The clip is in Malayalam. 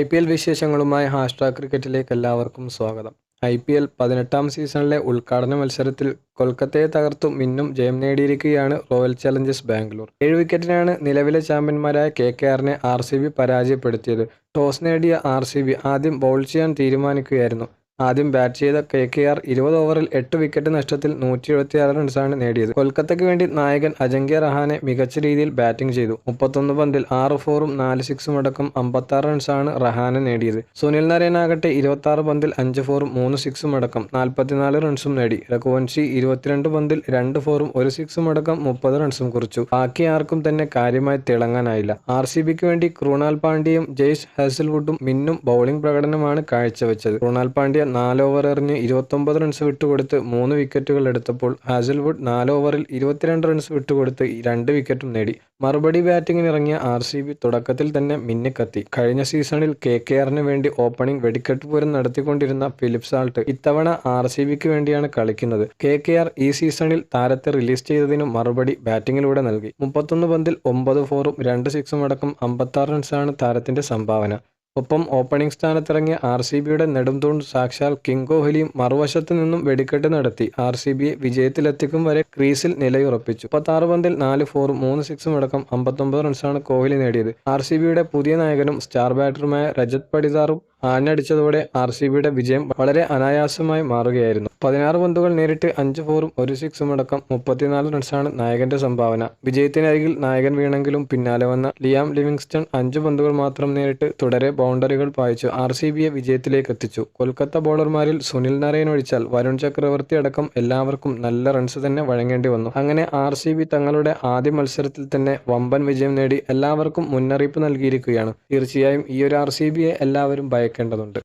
ഐ പി എൽ വിശേഷങ്ങളുമായി ഹാഷ്ടാഗ് ക്രിക്കറ്റിലേക്ക് എല്ലാവർക്കും സ്വാഗതം. ഐ പി എൽ പതിനെട്ടാം സീസണിലെ ഉദ്ഘാടന മത്സരത്തിൽ കൊൽക്കത്തയെ തകർത്തു മിന്നും ജയം നേടിയിരിക്കുകയാണ് റോയൽ ചലഞ്ചേഴ്സ് ബാംഗ്ലൂർ. ഏഴ് വിക്കറ്റിനാണ് നിലവിലെ ചാമ്പ്യന്മാരായ കെ കെ ആറിനെ ആർ സി ബി പരാജയപ്പെടുത്തിയത്. ടോസ് നേടിയ ആർ സി ബി ആദ്യം ബൗൾ ചെയ്യാൻ തീരുമാനിക്കുകയായിരുന്നു. ആദ്യം ബാറ്റ് ചെയ്ത കെ കെ ആർ ഇരുപത് ഓവറിൽ എട്ട് വിക്കറ്റ് നഷ്ടത്തിൽ നൂറ്റി എഴുപത്തിയാറ് റൺസാണ് നേടിയത്. കൊൽക്കത്തയ്ക്ക് വേണ്ടി നായകൻ അജങ്ക്യ റഹാനെ മികച്ച രീതിയിൽ ബാറ്റിംഗ് ചെയ്തു. മുപ്പത്തൊന്ന് പന്തിൽ ആറ് ഫോറും നാല് സിക്സും അടക്കം അമ്പത്താറ് റൺസാണ് റഹാനെ നേടിയത്. സുനിൽ നരേൻ ആകട്ടെ ഇരുപത്തി ആറ് പന്തിൽ അഞ്ച് ഫോറും മൂന്ന് സിക്സും അടക്കം നാൽപ്പത്തിനാല് റൺസും നേടി. രഘുവൻഷി ഇരുപത്തിരണ്ട് പന്തിൽ രണ്ട് ഫോറും ഒരു സിക്സും അടക്കം മുപ്പത് റൺസും കുറിച്ചു. ബാക്കി ആർക്കും തന്നെ കാര്യമായി തിളങ്ങാനായില്ല. ആർ സി ബിക്ക് വേണ്ടി ക്രൂണാൽ പാണ്ഡ്യയും ജെയ്സ് ഹാസൽവുഡും മിന്നും ബൗളിംഗ് പ്രകടനമാണ് കാഴ്ചവെച്ചത്. ക്രൂണാൽ പാണ്ഡ്യ നാല് ഓവർ എറിഞ്ഞ് ഇരുപത്തൊമ്പത് റൺസ് വിട്ടുകൊടുത്ത് മൂന്ന് വിക്കറ്റുകൾ എടുത്തപ്പോൾ ഹാസൽവുഡ് നാല് ഓവറിൽ ഇരുപത്തിരണ്ട് റൺസ് വിട്ടുകൊടുത്ത് രണ്ട് വിക്കറ്റും നേടി. മറുപടി ബാറ്റിംഗിനിറങ്ങിയ ആർ സി ബി തുടക്കത്തിൽ തന്നെ മിന്നിക്കത്തി കഴിഞ്ഞ സീസണിൽ കെ കെ ആറിന് വേണ്ടി ഓപ്പണിംഗ് വെടിക്കെട്ട് പൂരം നടത്തിക്കൊണ്ടിരുന്ന ഫിലിപ്പ് സാൾട്ട് ഇത്തവണ ആർ സി ബിക്ക് വേണ്ടിയാണ് കളിക്കുന്നത്. കെ കെ ആർ ഈ സീസണിൽ താരത്തെ റിലീസ് ചെയ്തതിനും മറുപടി ബാറ്റിംഗിലൂടെ നൽകി. മുപ്പത്തൊന്ന് പന്തിൽ ഒമ്പത് ഫോറും രണ്ട് സിക്സും അടക്കം അമ്പത്താറ് റൺസാണ് താരത്തിന്റെ സംഭാവന. ഒപ്പം ഓപ്പണിംഗ് സ്ഥാനത്തിറങ്ങിയ ആർ സി ബിയുടെ നെടുംതൂൺ സാക്ഷാൽ കിങ് കോഹ്ലിയും മറുവശത്ത് നിന്നും വെടിക്കെട്ട് നടത്തി. ആർ സി ബിയെ വിജയത്തിലെത്തിക്കും വരെ ക്രീസിൽ നിലയുറപ്പിച്ചു. മുപ്പത്താറ് പന്തിൽ നാല് ഫോറും മൂന്ന് സിക്സും അടക്കം അമ്പത്തൊമ്പത് റൺസാണ് കോഹ്ലി നേടിയത്. ആർ സി ബിയുടെ പുതിയ നായകനും സ്റ്റാർ ബാറ്ററുമായ രജത് പടിദാറും ആഞ്ഞടിച്ചതോടെ ആർ സി ബിയുടെ വിജയം വളരെ അനായാസമായി മാറുകയായിരുന്നു. പതിനാറ് പന്തുകൾ നേരിട്ട് അഞ്ച് ഫോറും ഒരു സിക്സും അടക്കം മുപ്പത്തിനാല് റൺസാണ് നായകന്റെ സംഭാവന. വിജയത്തിനരികിൽ നായകൻ വീണെങ്കിലും പിന്നാലെ വന്ന ലിയാം ലിവിങ്സ്റ്റൺ അഞ്ച് പന്തുകൾ മാത്രം നേരിട്ട് തുടരെ ബൗണ്ടറികൾ പായിച്ചു ആർ സി ബിയെ വിജയത്തിലേക്ക് എത്തിച്ചു. കൊൽക്കത്ത ബോളർമാരിൽ സുനിൽ നാരായൺ ഒഴിച്ചാൽ വരുൺ ചക്രവർത്തി അടക്കം എല്ലാവർക്കും നല്ല റൺസ് തന്നെ വഴങ്ങേണ്ടി വന്നു. അങ്ങനെ ആർ സി ബി തങ്ങളുടെ ആദ്യ മത്സരത്തിൽ തന്നെ വമ്പൻ വിജയം നേടി എല്ലാവർക്കും മുന്നറിയിപ്പ് നൽകിയിരിക്കുകയാണ്. തീർച്ചയായും ഈ ഒരു ആർ സി ബിയെ എല്ലാവരും ഭയക്കേണ്ടതുണ്ട്